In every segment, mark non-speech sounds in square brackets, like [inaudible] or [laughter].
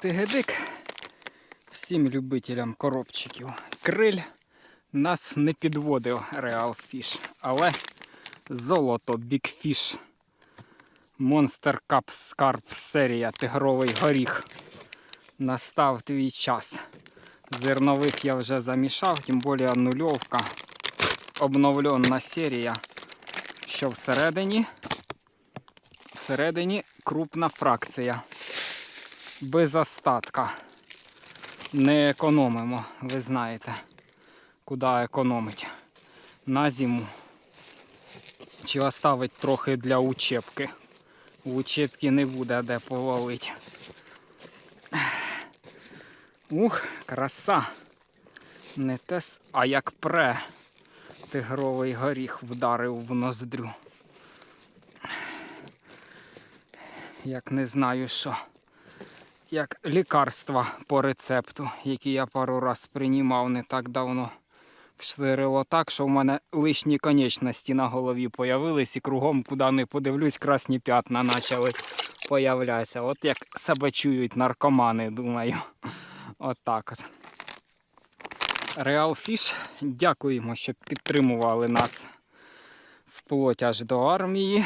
Тигедик всім любителям коробчиків. Криль нас не підводив Real Fish, але золото Big Fish. Monster Cup Scarp серія Тигровий горіх. Настав твій час. Зернових я вже замішав, тим більше нульовка. Обновлена серія. Що всередині? Всередині крупна фракція. Без остатка. Не економимо, ви знаєте, куди економить. На зиму. Чи оставить трохи для учебки. У учебки не буде де повалити. Ух, краса. Не те, а як пре. Тигровий горіх вдарив в ноздрю. Як не знаю що. Як лікарства по рецепту, які я пару раз приймав не так давно. Вширило так, що в мене лишні конечності на голові появились і кругом, куди не подивлюсь, красні п'ятна почали появлятися. От як себе чують наркомани, думаю. От так от. Real Fish, дякуємо, що підтримували нас вплоть аж до армії.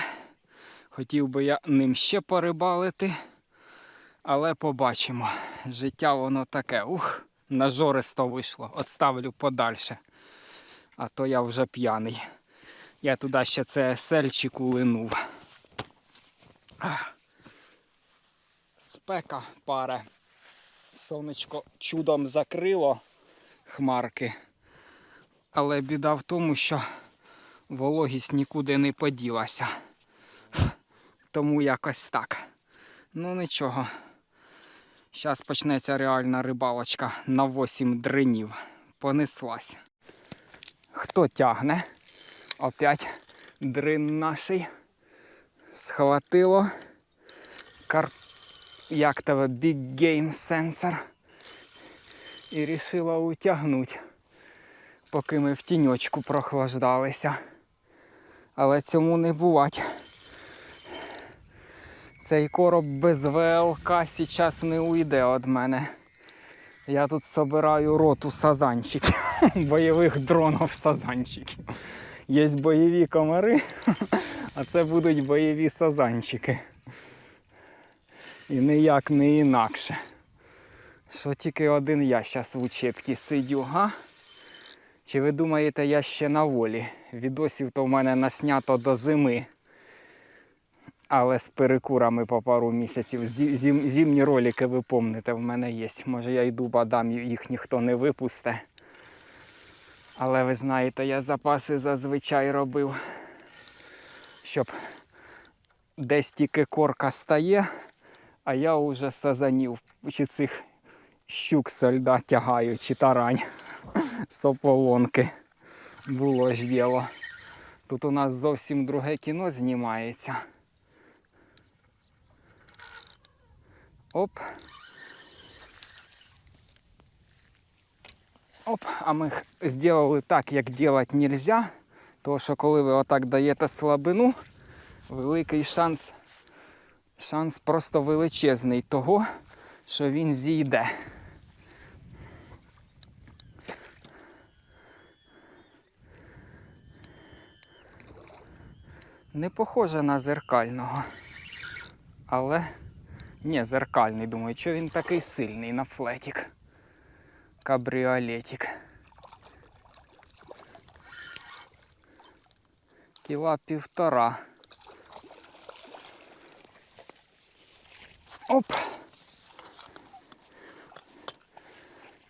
Хотів би я ним ще порибалити. Але побачимо. Життя воно таке. Ух, нажористо вийшло. Отставлю подальше. А то я вже п'яний. Я туди ще це сельчику линув. Спека паре. Сонечко чудом закрило хмарки. Але біда в тому, що вологість нікуди не поділася. Тому якось так. Ну нічого. Зараз почнеться реальна рибалочка на 8 дринів. Понеслась. Хто тягне? Опять дрин наший. Схватило. Кар... Як тебе Big Game Sensor. І рішила утягнути, поки ми в тіньочку прохлаждалися. Але цьому не бувать. Цей короб без ВЛК зараз не уйде від мене. Я тут собираю роту сазанчиків, [laughs] бойових дронів сазанчиків. Є бойові комари, [laughs] а це будуть бойові сазанчики. І ніяк не інакше. Що тільки один я зараз в учебці сидю, га? Чи ви думаєте, я ще на волі? Відосів то в мене наснято до зими але з перекурами по пару місяців. Зі- Зім, зимні ролики, ви помните, в мене є. Може я йду бадам, їх ніхто не випусте. Але ви знаєте, я запаси зазвичай робив, щоб десь тільки корка стає, а я вже сазанів чи цих щук со льда тягаю, чи тарань [laughs] з ополонки. Було ж діло. Тут у нас зовсім друге кіно знімається. Оп. Оп, а ми х- зробили так, як робити нельзя. Тому що коли ви отак даєте слабину, великий шанс, шанс просто величезний того, що він зійде. Не похоже на зеркального. Але ні, зеркальний, думаю, що він такий сильний на флетік. Кабріолетик. Кіла півтора. Оп.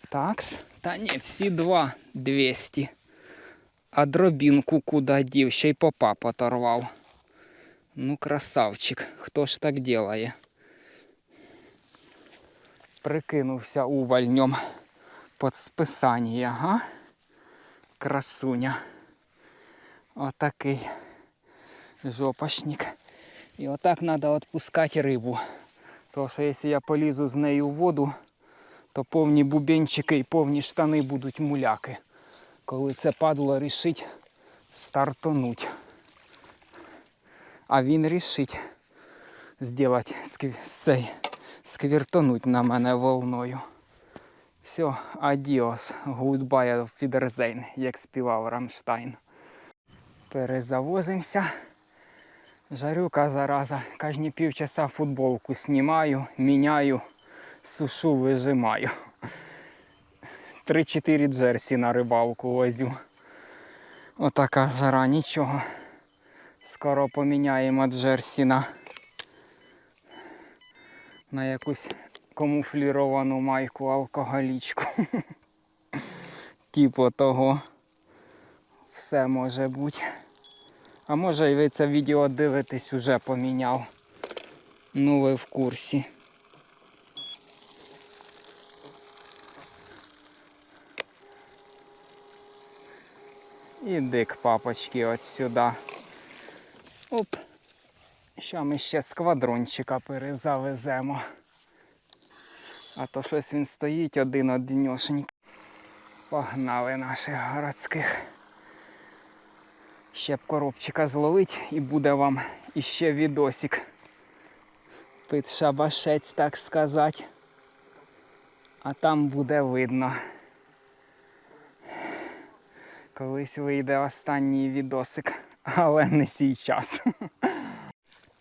Так, та ні, всі два 200. А дробінку куди дів, ще й попа поторвав. Ну, красавчик, хто ж так делає? Прикинувся увальнем під списання, ага. Красуня. Отакий жопашник. І отак треба відпускати рибу. Тому що якщо я полізу з нею в воду, то повні бубенчики і повні штани будуть муляки. Коли це падло рішить стартонуть. А він рішить зробити цей сквіртонуть на мене волною. Все, адіос, гудбай, Wiedersehen, як співав Рамштайн. Перезавозимося. Жарюка зараза. Кожні півчаса футболку знімаю, міняю, сушу, вижимаю. 3-4 джерсі на рибалку возю. Отака жара, нічого. Скоро поміняємо джерсі на, на якусь камуфліровану майку алкоголічку. [laughs] Типу того. Все може бути. А може і ви це відео дивитесь, уже поміняв. Ну ви в курсі. Іди к папочки от сюди. Оп. Що ми ще сквадрончика перезавеземо. А то щось він стоїть один однішеньк. Погнали наших городських. Ще б коробчика зловить і буде вам іще відосик. Під шабашець, так сказати. А там буде видно. Колись вийде останній відосик, але не сейчас. [laughs]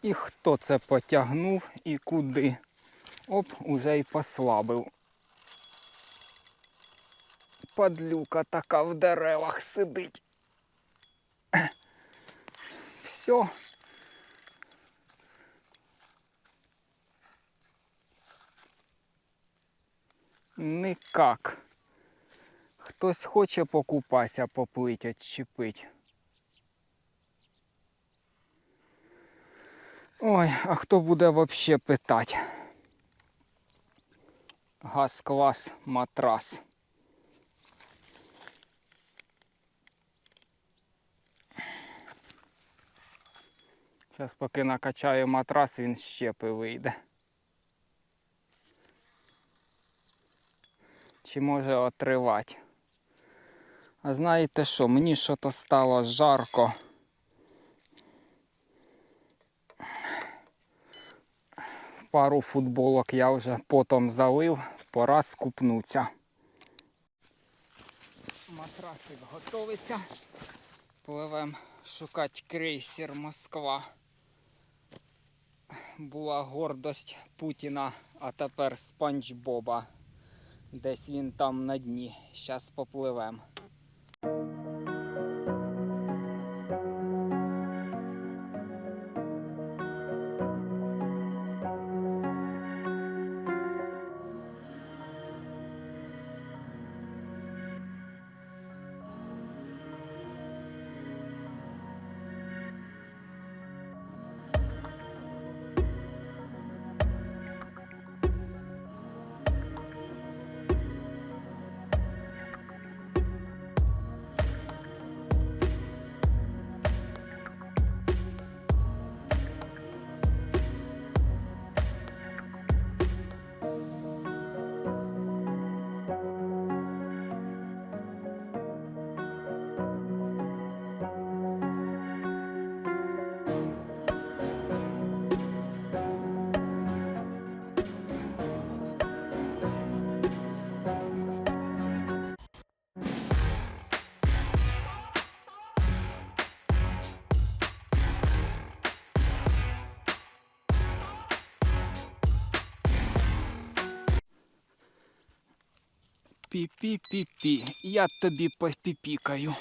І хто це потягнув і куди? Оп, уже й послабив. Падлюка така в деревах сидить. Все. Никак. Хтось хоче покупатися, поплить, отчепить. Ой, а хто буде вообще питати? Газ-клас, матрас. Зараз поки накачаю матрас, він з щепи вийде. Чи може отривати. А знаєте що, мені що то стало жарко. Пару футболок я вже потом залив, пора скупнуться. Матрасик готовиться. Пливем шукати крейсер Москва. Була гордость Путіна, а тепер Спанч Боба. Десь він там на дні. Щас попливем. Пі-пі-пі-пі. Я тобі попіпікаю.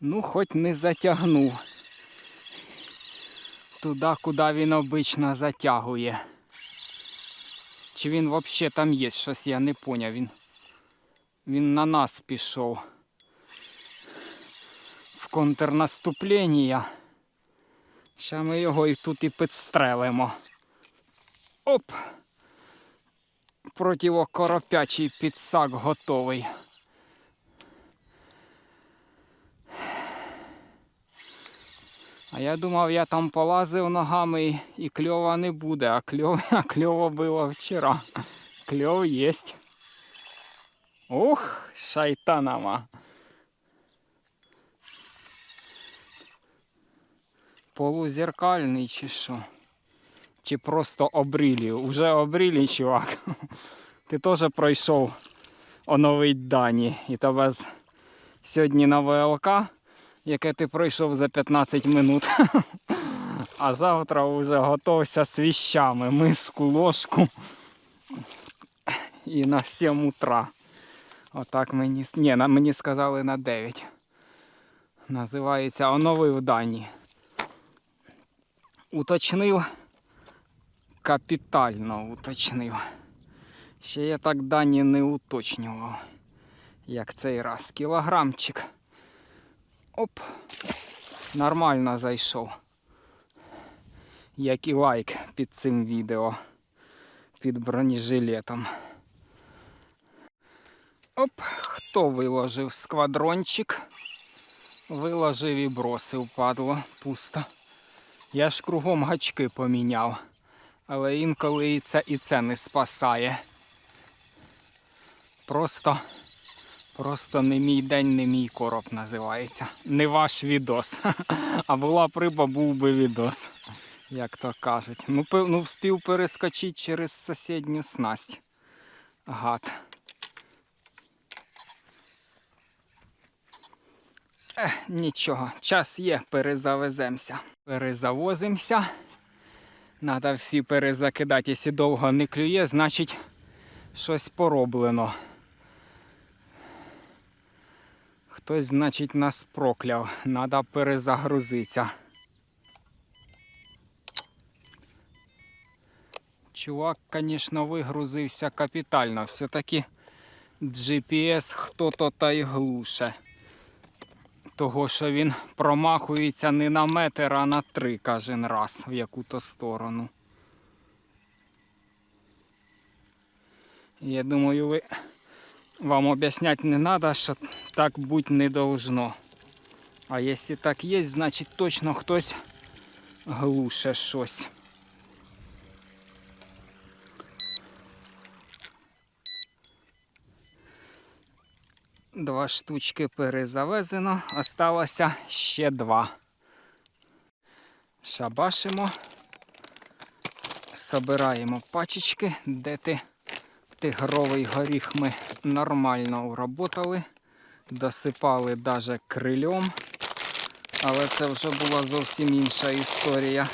Ну, хоч не затягнув. Туди, куди він обично затягує. Чи він взагалі там є? Щось я не поняв. Він, він на нас пішов. В контрнаступлення. Ще ми його і тут і підстрелимо. Оп! Противокоропячий підсак готовий. А я думав, я там полазив ногами і, кльова не буде, а кльов, [laughs] а було вчора. Кльов єсть. Ух, шайтанама. Полузеркальний чи що? Чи просто обрілі. Уже обрілі, чувак. [laughs] Ти теж пройшов оновить дані. І тебе сьогодні на ВЛК, яке ти пройшов за 15 минут. [laughs] А завтра вже готовся з віщами, миску, ложку. І на 7 утра. Отак мені. Ні, на, мені сказали на 9. Називається оновив дані. Уточнив. Капітально уточнив. Ще я так дані не уточнював. Як цей раз. Кілограмчик. Оп. Нормально зайшов. Як і лайк під цим відео. Під бронежилетом. Оп, хто виложив сквадрончик? Виложив і бросив, падло, пусто. Я ж кругом гачки поміняв. Але інколи і це, і це не спасає. Просто, просто не мій день, не мій короб називається. Не ваш відос. [laughs] А була б риба, був би відос. Як то кажуть. Ну, ну вспів перескочити через сусідню снасть. Гад. Ех, нічого, час є, перезавеземося. Перезавозимося. Надо всі перезакидати. Якщо довго не клює, значить щось пороблено. Хтось, значить, нас прокляв. Надо перезагрузитися. Чувак, звісно, вигрузився капітально. Все-таки GPS хто-то та й глуше. Того, що він промахується не на метр, а на три кожен раз в яку-то сторону. Я думаю, ви... вам об'ясняти не треба, що так бути не должно. А якщо так є, значить точно хтось глуше щось. Два штучки перезавезено, осталося ще два. Шабашимо, собираємо пачечки, де ти тигровий горіх ми нормально уработали, досипали даже крильом, але це вже була зовсім інша історія.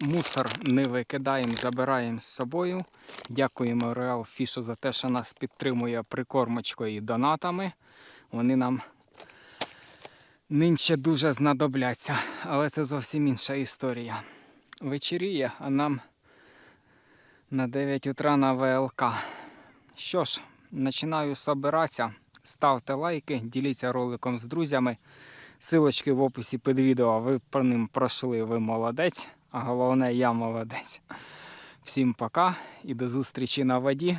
Мусор не викидаємо, забираємо з собою. Дякуємо Real Fish за те, що нас підтримує прикормочкою і донатами. Вони нам нинче дуже знадобляться, але це зовсім інша історія. Вечеріє, а нам на 9 утра на ВЛК. Що ж, починаю собиратися. Ставте лайки, діліться роликом з друзями. Силочки в описі під відео. Ви по ним пройшли, ви молодець. А головне, я молодець. Всім пока і до зустрічі на воді.